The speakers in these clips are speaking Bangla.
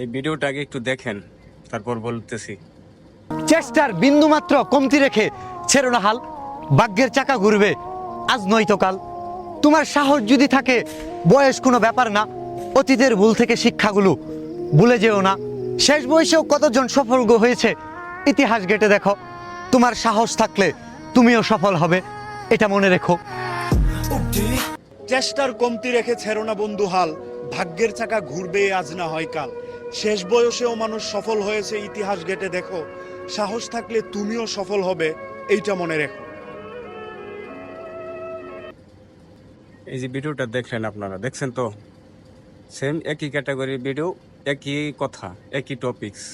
এই ভিডিওটা আগে একটু দেখেন তারপর বলতেছি। চেষ্টার বিন্দুমাত্র কমতি রেখে ছেড়ো না হাল ভাগ্যের চাকা ঘুরবে আজ নয়তো কাল তোমার সাহস যদি থাকে বয়স কোনো ব্যাপার না অতীতের ভুল থেকে শিক্ষাগুলো ভুলে যেও না। শেষ বয়সেও কতজন সফল হয়েছে ইতিহাস ঘেটে দেখো। তোমার সাহস থাকলে তুমিও সফল হবে এটা মনে রেখো। চেষ্টার কমতি রেখে ছেড়ো না বন্ধু হাল ভাগ্যের চাকা ঘুরবে আজ না হয় কাল। শেষ বয়সেও মানুষ সফল হয়েছে, ইতিহাস ঘেটে দেখো। সাহস থাকলে তুমিও সফল হবে, এইটা মনে রেখো। এই যে ভিডিওটা দেখলেন আপনারা, দেখছেন তো? সেম একই ক্যাটাগরির ভিডিও একই কথা, একই টপিকস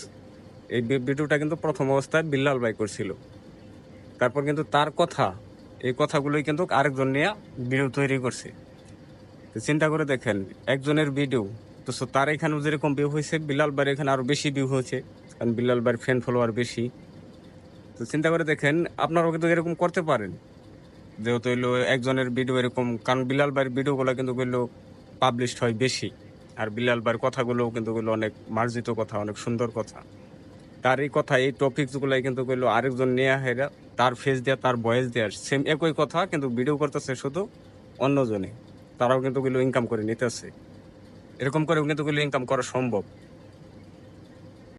এই ভিডিওটা কিন্তু প্রথম অবস্থায় বিল্লাল ভাই করছিল। তারপর কিন্তু তার কথা, এই কথাগুলোই কিন্তু আরেকজন নিয়ে ভিডিও তৈরি করছে। চিন্তা করে দেখেন, একজনের ভিডিও তো সো তার এখানেও যেরকম ভিউ হয়েছে বিল্লাল ভাইয়ের এখানে আরও বেশি ভিউ হয়েছে, কারণ বিল্লাল ভাইয়ের ফ্যান ফলোয়ার বেশি। তো চিন্তা করে দেখেন আপনারাও কিন্তু এরকম করতে পারেন। যেহেতু হইল একজনের ভিডিও এরকম, কারণ বিলাল ভাইয়ের ভিডিওগুলো কিন্তু গুলো পাবলিশড হয় বেশি। আর বিলাল ভাইয়ের কথাগুলোও কিন্তু গুলো অনেক মার্জিত কথা, অনেক সুন্দর কথা। তার এই কথা, এই টপিকসগুলাই কিন্তু গুলো আরেকজন নেয়া হেরা, তার ফেস দেয়া, তার ভয়েস দেয়া সেম একই কথা, কিন্তু ভিডিও করতেছে শুধু অন্যজনে। তারাও কিন্তু গুলো ইনকাম করে নিতেছে। এরকম করে কিন্তু ইনকাম করা সম্ভব।